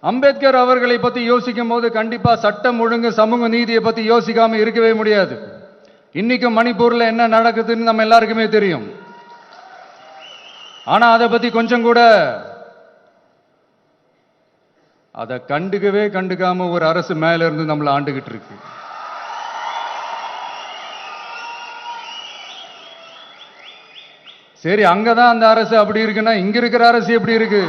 அம்பேத்கர் அவர்களை பத்தி யோசிக்கும் போது கண்டிப்பா சட்டம் ஒழுங்கு சமூக நீதியை பத்தி யோசிக்காம இருக்கவே முடியாது. இன்னைக்கு மணிப்பூர்ல என்ன நடக்குதுன்னு நம்ம எல்லாருக்குமே தெரியும். ஆனா அதை பத்தி கொஞ்சம் கூட அதை கண்டுக்கவே கண்டுக்காம ஒரு அரசு மேல இருந்து நம்மளை ஆண்டுகிட்டு இருக்கு. சரி அங்கதான் அந்த அரசு அப்படி இருக்குன்னா இங்க இருக்கிற அரசு எப்படி இருக்கு?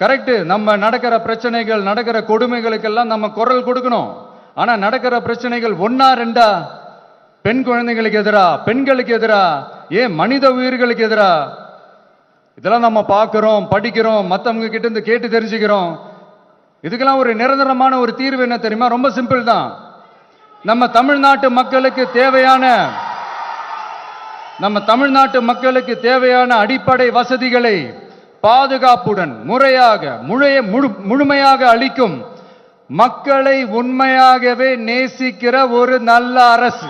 கரெக்டு. நம்ம நடக்கிற பிரச்சனைகள் நடக்கிற கொடுமைகளுக்கெல்லாம் நம்ம குரல் கொடுக்கணும். ஆனால் நடக்கிற பிரச்சனைகள் ஒன்னா ரெண்டா? பெண் குழந்தைகளுக்கு எதிரா? பெண்களுக்கு எதிரா? ஏன் மனித உயிர்களுக்கு எதிரா? இதெல்லாம் நம்ம பார்க்குறோம் படிக்கிறோம் மற்றவங்க கிட்ட இருந்து கேட்டு தெரிஞ்சுக்கிறோம். இதுக்கெல்லாம் ஒரு நிரந்தரமான ஒரு தீர்வு என்ன தெரியுமா? ரொம்ப சிம்பிள் தான். நம்ம தமிழ்நாட்டு மக்களுக்கு தேவையான நம்ம தமிழ்நாட்டு மக்களுக்கு தேவையான அடிப்படை வசதிகளை பாதுகாப்புடன் முறையாக முழைய முழு முழுமையாக அளிக்கும் மக்களை உண்மையாகவே நேசிக்கிற ஒரு நல்ல அரசு.